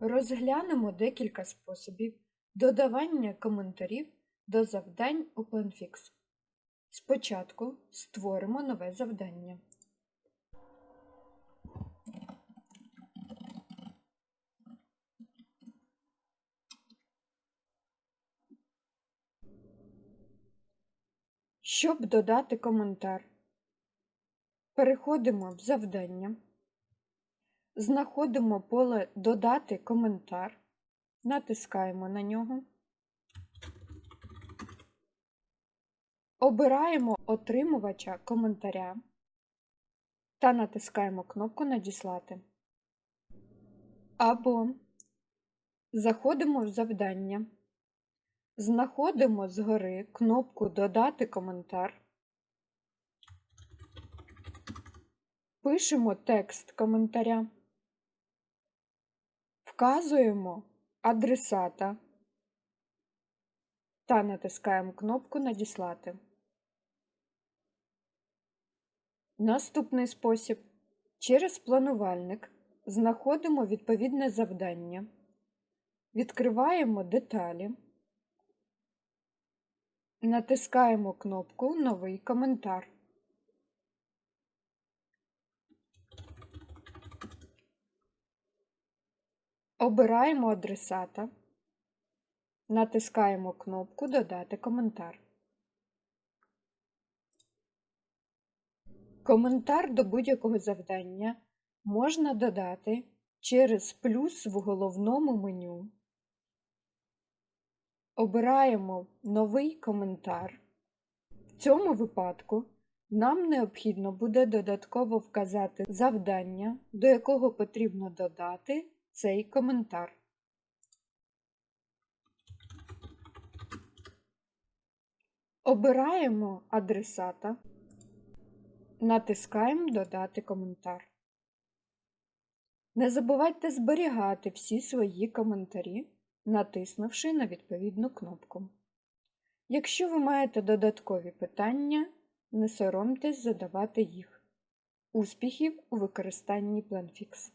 Розглянемо декілька способів додавання коментарів до завдань у PlanFix. Спочатку створимо нове завдання. Щоб додати коментар, переходимо в завдання, знаходимо поле Додати коментар, натискаємо на нього, обираємо отримувача коментаря та натискаємо кнопку Надіслати. Або заходимо в завдання. Знаходимо згори кнопку Додати коментар. Пишемо текст коментаря. Вказуємо адресата та натискаємо кнопку Надіслати. Наступний спосіб. Через планувальник знаходимо відповідне завдання. Відкриваємо деталі. Натискаємо кнопку Новий коментар. Обираємо адресата. Натискаємо кнопку Додати коментар. Коментар до будь-якого завдання можна додати через плюс в головному меню. Обираємо Новий коментар. В цьому випадку нам необхідно буде додатково вказати завдання, до якого потрібно додати цей коментар. Обираємо адресата, натискаємо Додати коментар. Не забувайте зберігати всі свої коментарі натиснувши на відповідну кнопку. Якщо ви маєте додаткові питання, не соромтесь задавати їх. Успіхів у використанні PlanFix!